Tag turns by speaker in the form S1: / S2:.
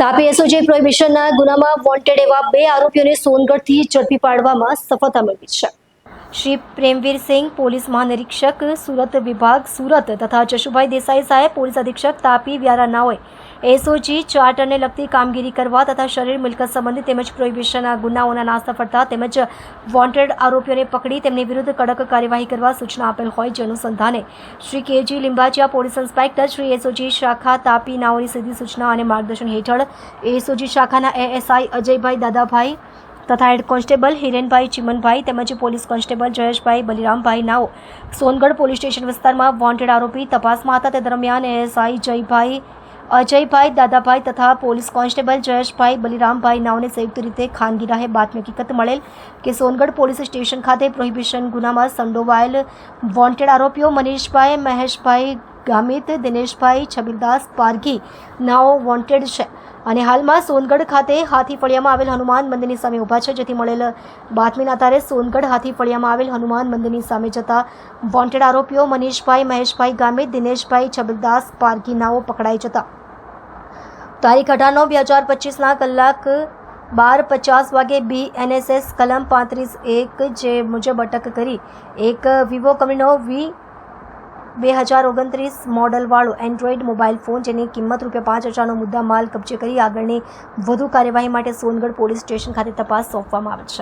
S1: Tapi SOG પ્રોહિબિશનના ગુનામાં wanted એવા બે આરોપીઓને સોનગઢથી ઝડપી પાડવામાં સફળતા મેળવી છે. શ્રી પ્રેમવીર સિંહ, પોલીસ મહાનિરીક્ષક, સુરત વિભાગ, સુરત તથા જશુભાઈ દેસાઈ સાહેબ, પોલીસ અધિક્ષક તાપી વ્યારા નાઓએ એસઓજી ચાર્ટરને લગતી કામગીરી કરવા તથા શરીર મિલકત સંબંધિત તેમજ પ્રોહિબિશનના ગુનાઓના નાસ્તા ફરતા તેમજ વોન્ટેડ આરોપીઓને પકડી તેમની વિરુદ્ધ કડક કાર્યવાહી કરવા સૂચના આપેલ હોય જે અનુસંધાને Shri KG Limbachiya police inspector, Shri SOG શાખા તાપી નાઓની સીધી સૂચના અને માર્ગદર્શન હેઠળ એસઓજી શાખાના એએસઆઈ અજયભાઈ દાદાભાઈ તથા હેડ કોન્સ્ટેબલ હિરેનભાઈ ચિમનભાઈ તેમજ પોલીસ કોન્સ્ટેબલ જયેશભાઈ બલિરામભાઈ નાઓ. સોનગઢ પોલીસ સ્ટેશન વિસ્તારમાં વોન્ટેડ આરોપી તપાસમાં હતા તે દરમિયાન એએસઆઈ જયભાઈ અજયભાઈ, દાદાભાઈ તથા પોલીસ કોન્સ્ટેબલ જયેશભાઈ, બલિરામભાઈ નાઓને સંયુક્ત રીતે ખાનગી રાહે બાતમી હકીકત મળેલ કે સોનગઢ પોલીસ સ્ટેશન ખાતે પ્રોહિબિશન ગુનામાં સંડોવાયેલ વોન્ટેડ આરોપીઓ મનીષભાઈ, મહેશભાઈ ગામિત, દિનેશભાઈ છબીરદાસ પારઘી નાઓ વોન્ટેડ છે. અને હાલમાં સોનગઢ ખાતે હાથી ફળિયામાં આવેલ હનુમાન મંદિરની સામે ઊભા છે, જેથી મળેલ બાતમીના આધારે સોનગઢ હાથી ફળિયામાં આવેલ હનુમાન મંદિરની સામે જતા વોન્ટેડ આરોપીઓ મનીષભાઈ, મહેશભાઈ ગામિત, દિનેશભાઈ છબીરદાસ પારઘી નાઓ પકડાઈ જતા. તારીખ અઢાર નવ બે હજાર પચીસના કલાક બાર પચાસ વાગે બી એનએસએસ કલમ પાંત્રીસ એક જે મુજબ અટક કરી એક વિવો કંપનીનો વી બે હજાર ઓગણત્રીસ મોડલવાળો એન્ડ્રોઈડ મોબાઈલ ફોન જેની કિંમત રૂપિયા પાંચ હજારનો મુદ્દા માલ કબજે કરી આગળની વધુ કાર્યવાહી માટે સોનગઢ પોલીસ સ્ટેશન ખાતે તપાસ સોંપવામાં આવે છે.